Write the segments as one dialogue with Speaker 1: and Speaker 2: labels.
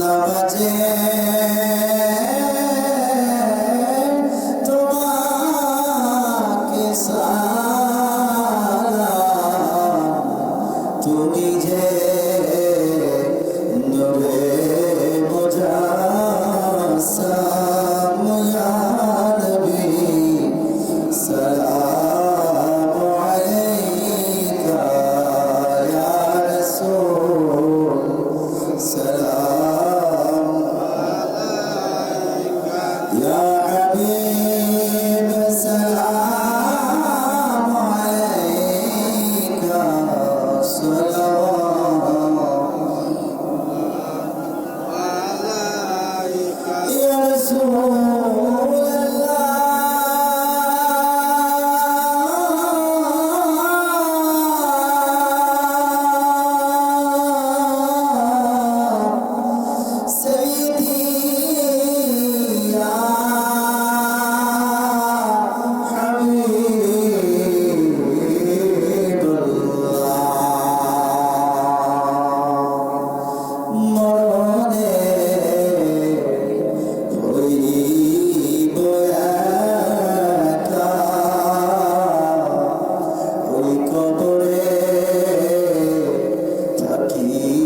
Speaker 1: নামাজে ti.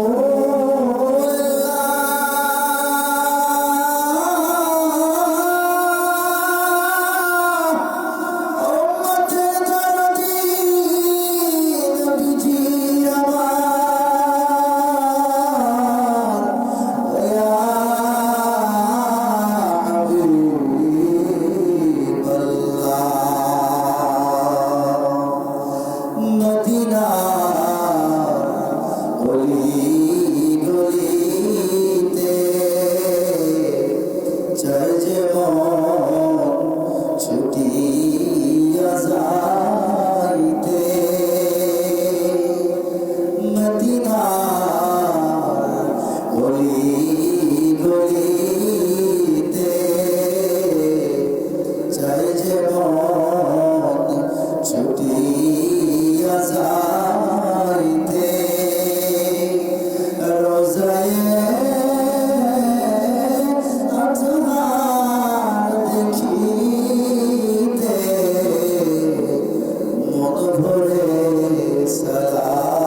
Speaker 1: না গলি গলিতে চাই যে ছুটি যাইতে মদিনা গলি গলিতে চাই যে ছুটি যাই ভরে সালাম